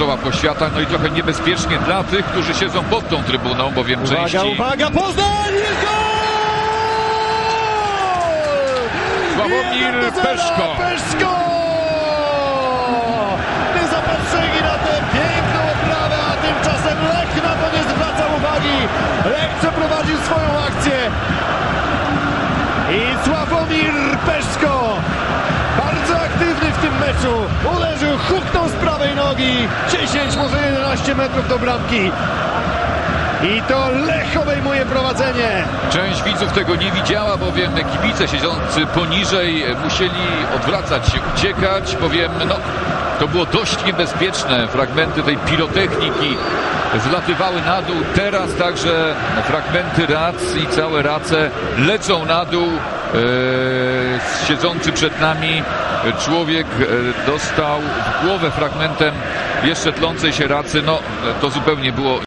czoła poświata, no i trochę niebezpiecznie dla tych, którzy siedzą pod tą trybuną, bowiem Uwaga, części uwaga, Poznań! Jest gol! Sławomir Peszko. Peszko! Niezapatrzeni na tę piękną oprawę, a tymczasem Lech na to nie zwraca uwagi. Lech przeprowadził swoją akcję. I Sławomir Peszko, bardzo aktywny w tym meczu, uderzył, huknął z prawej nogi, 10, może 11 metrów do bramki. I to Lech obejmuje prowadzenie. Część widzów tego nie widziała, bowiem kibice siedzący poniżej musieli odwracać się, uciekać, bowiem no, to było dość niebezpieczne. Fragmenty tej pirotechniki zlatywały na dół. Teraz także fragmenty rac i całe race lecą na dół. Eee, siedzący przed nami człowiek e, dostał w głowę fragmentem jeszcze tlącej się racy. No, to zupełnie było